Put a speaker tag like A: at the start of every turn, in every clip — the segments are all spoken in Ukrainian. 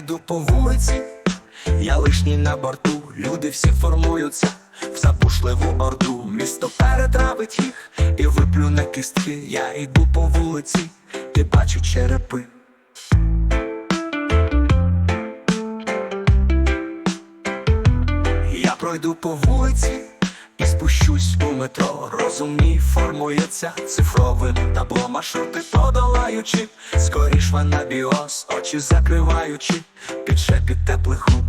A: йду по вулиці, я лишній на борту, люди всі формуються в запушливу орду. Місто перетравить їх і виплюне кістки. Я йду по вулиці, ти бачу черепи. Я пройду по вулиці і спущусь метро. Розум мій формується цифровим табло маршрути подолаючи, скоріш в анабіоз, очі закриваючи, під шепіт теплих губ.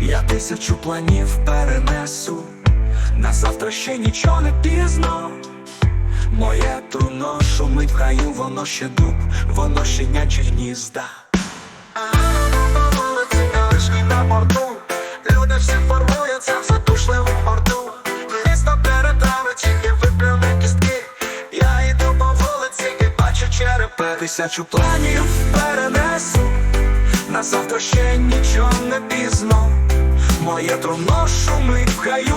A: Я тисячу планів перенесу, на завтра ще нічого не пізно. Моє труно шумить в хаю, воно ще дуб, воно ще няче гнізда. Вишні на борту, люди всі формуються бачу. Тисячу планів перенесу. На завтра ще нічого не пізно. Моє труно шумить в хаю.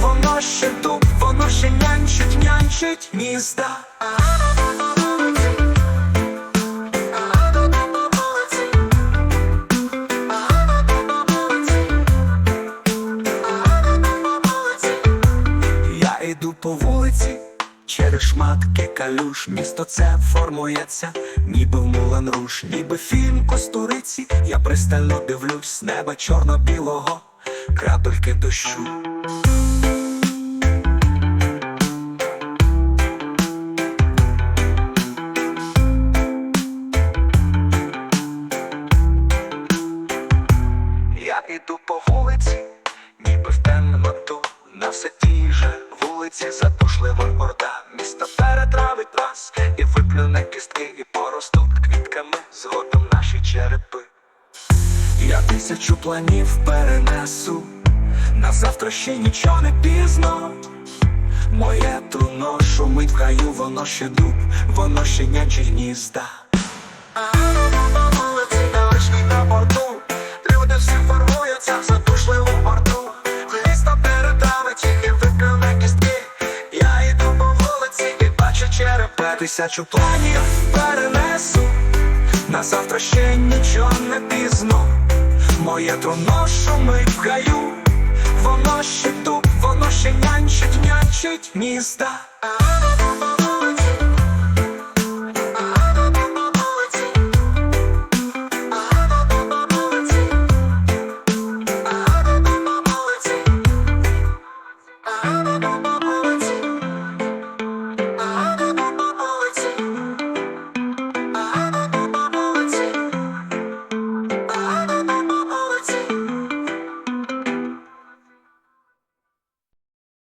A: Воно ще дуб, воно ще нянчить, нянчить міста. Я йду по вулиці, через шматки калюш. Місто це формується, ніби в Мулен Руш, ніби фільм костуриці. Я пристально дивлюсь з неба чорно-білого, крапельки дощу. Я іду по вулиці, ніби в темноту, на все тій же вулиці задушлива орда. Місто перетравить нас і виплюне кістки, і поростуть квітками згодом наші черепи. Я тисячу планів перенесу, на завтра ще нічого не пізно. Моє труно шумить в хаю, воно ще дуб, воно ще няче гнізда. Тисячу планів перенесу. На завтра ще нічого не пізно. Моє труно шумить в гаю, Воно ще тут, воно ще нянчить, нянчить міста.